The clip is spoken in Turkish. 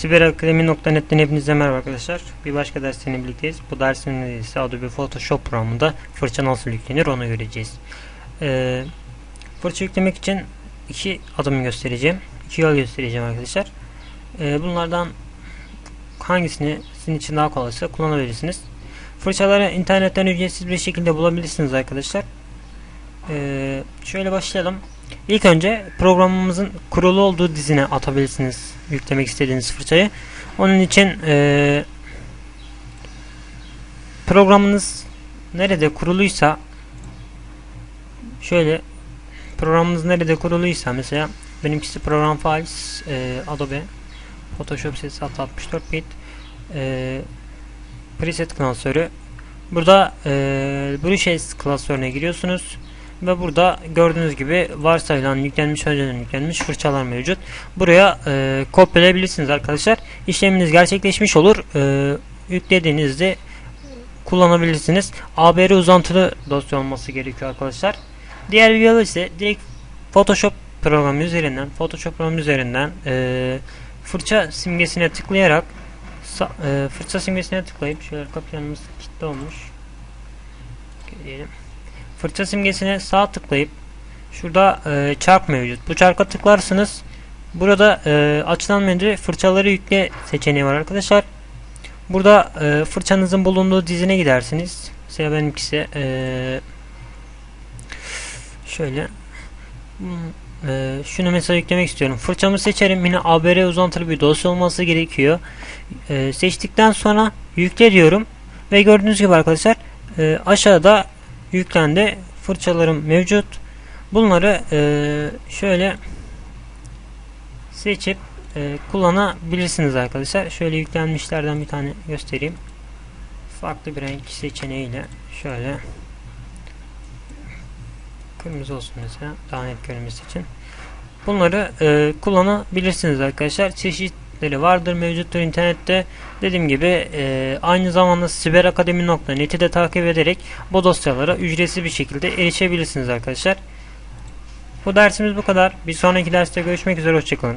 Siberakademi.net'ten hepinize merhaba arkadaşlar. Bir başka dersten birlikteyiz. Bu dersin ise Adobe Photoshop programında fırça nasıl yüklenir onu göreceğiz. Ee, fırça yüklemek için iki adım göstereceğim. İki yol göstereceğim arkadaşlar. Ee, bunlardan hangisini sizin için daha kolaysa kullanabilirsiniz. Fırçaları internetten ücretsiz bir şekilde bulabilirsiniz arkadaşlar. Ee, şöyle başlayalım. İlk önce programımızın kurulu olduğu dizine atabilirsiniz yüklemek istediğiniz fırçayı. Onun için e, programınız nerede kuruluysa şöyle programınız nerede kuruluysa mesela benimkisi program files e, Adobe Photoshop sesi 64 bit e, preset klasörü burada e, Brushes klasörüne giriyorsunuz ve burada gördüğünüz gibi varsayılan yüklenmiş önceden yüklenmiş fırçalar mevcut. Buraya e, kopyalayabilirsiniz arkadaşlar. İşleminiz gerçekleşmiş olur. E, yüklediğinizde kullanabilirsiniz. ABR uzantılı dosya olması gerekiyor arkadaşlar. Diğer bir yolu ise direkt Photoshop programı üzerinden Photoshop programı üzerinden e, fırça simgesine tıklayarak e, fırça simgesine tıklayıp şöyle kapyanımız kilitli olmuş diyelim fırça simgesine sağ tıklayıp şurada e, çark mevcut. Bu çarka tıklarsınız. Burada e, açılan menüde fırçaları yükle seçeneği var arkadaşlar. Burada e, fırçanızın bulunduğu dizine gidersiniz. Mesela benimkisi e, şöyle e, şunu mesela yüklemek istiyorum. Fırçamı seçerim. Yine ABR uzantılı bir dosya olması gerekiyor. E, seçtikten sonra yükle diyorum. Ve gördüğünüz gibi arkadaşlar e, aşağıda yüklendi. Fırçalarım mevcut. Bunları e, şöyle seçip e, kullanabilirsiniz arkadaşlar. Şöyle yüklenmişlerden bir tane göstereyim. Farklı bir renk seçeneğiyle şöyle kırmızı olsun mesela daha net görünmesi için. Bunları e, kullanabilirsiniz arkadaşlar. Çeşitleri vardır mevcuttur internette. Dediğim gibi e, aynı zamanda siberakademi.net'i de takip ederek bu dosyalara ücretsiz bir şekilde erişebilirsiniz arkadaşlar. Bu dersimiz bu kadar. Bir sonraki derste görüşmek üzere. Hoşçakalın.